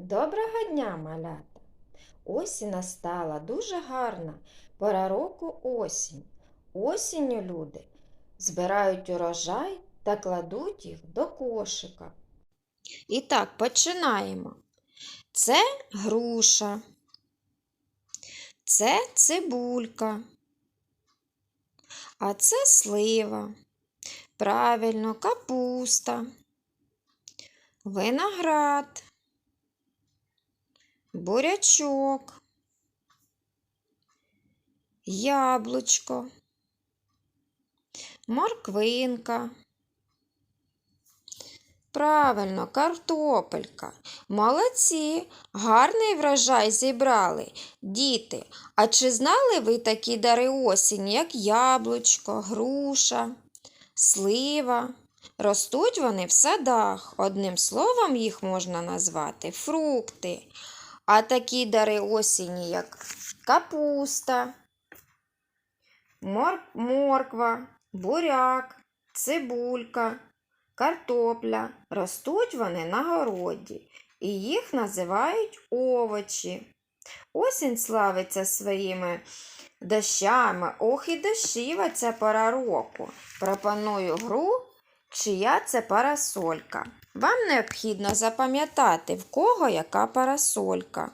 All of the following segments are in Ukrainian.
Доброго дня, малята! І настала дуже гарна пора року осінь. Осінню люди збирають урожай та кладуть їх до кошика. І так, починаємо. Це груша, це цибулька, а це слива. Правильно, капуста, виноград бурячок, яблучко, морквинка. Правильно, картопелька. Молодці, гарний врожай зібрали. Діти, а чи знали ви такі дари осінь, як яблучко, груша, слива? Ростуть вони в садах. Одним словом їх можна назвати фрукти. А такі дари осені, як капуста, мор- морква, буряк, цибулька, картопля, ростуть вони на городі, і їх називають овочі. Осінь славиться своїми дощами. Ох і дощива ця пора року. Пропоную гру, чия це парасолька. Вам необхідно запам'ятати, в кого яка парасолька.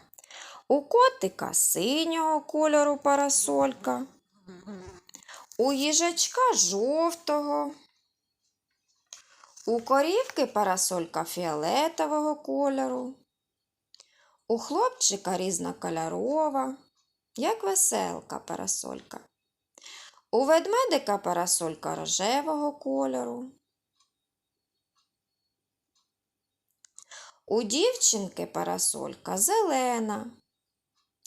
У котика синього кольору парасолька, у їжачка жовтого, у корівки парасолька фіолетового кольору, у хлопчика різнокольорова, як веселка парасолька. У ведмедика парасолька рожевого кольору. У дівчинки парасолька зелена,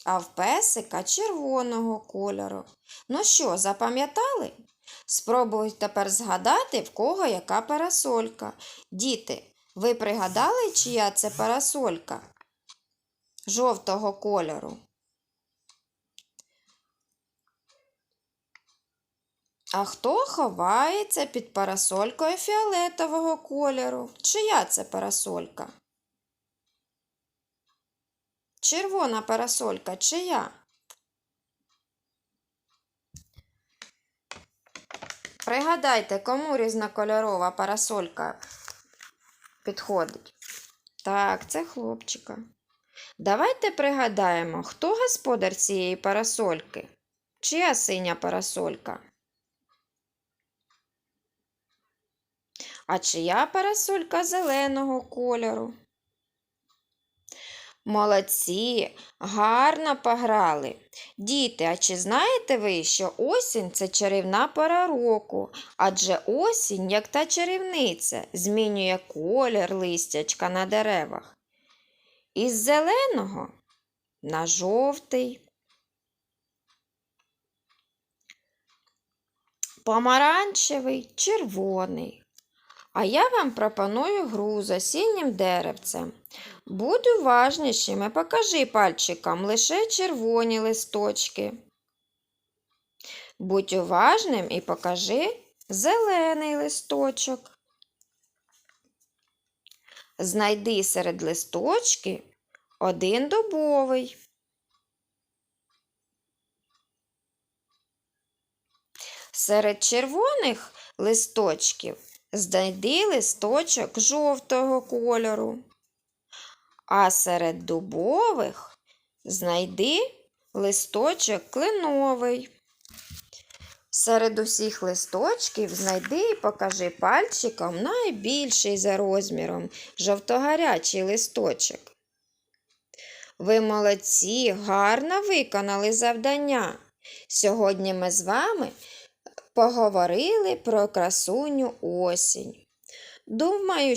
а в песика червоного кольору. Ну що, запам'ятали? Спробуйте тепер згадати, в кого яка парасолька. Діти, ви пригадали, чия це парасолька жовтого кольору? А хто ховається під парасолькою фіолетового кольору? Чия це парасолька? Червона парасолька чия? Пригадайте, кому різнокольорова парасолька підходить? Так, це хлопчика. Давайте пригадаємо, хто господар цієї парасольки? Чия синя парасолька? А чия парасолька зеленого кольору? Молодці, гарно пограли. Діти, а чи знаєте ви, що осінь це чарівна пора року, адже осінь, як та чарівниця, змінює колір листячка на деревах. Із зеленого на жовтий, помаранчевий, червоний. А я вам пропоную гру з осіннім деревцем. Будь уважнішим і покажи пальчиком лише червоні листочки. Будь уважним і покажи зелений листочок. Знайди серед листочків один дубовий. Серед червоних листочків знайди листочок жовтого кольору. А серед дубових знайди листочок кленовий. Серед усіх листочків знайди і покажи пальчиком найбільший за розміром жовтогарячий листочок. Ви молодці, гарно виконали завдання. Сьогодні ми з вами поговорили про красуню осінь. Думаю,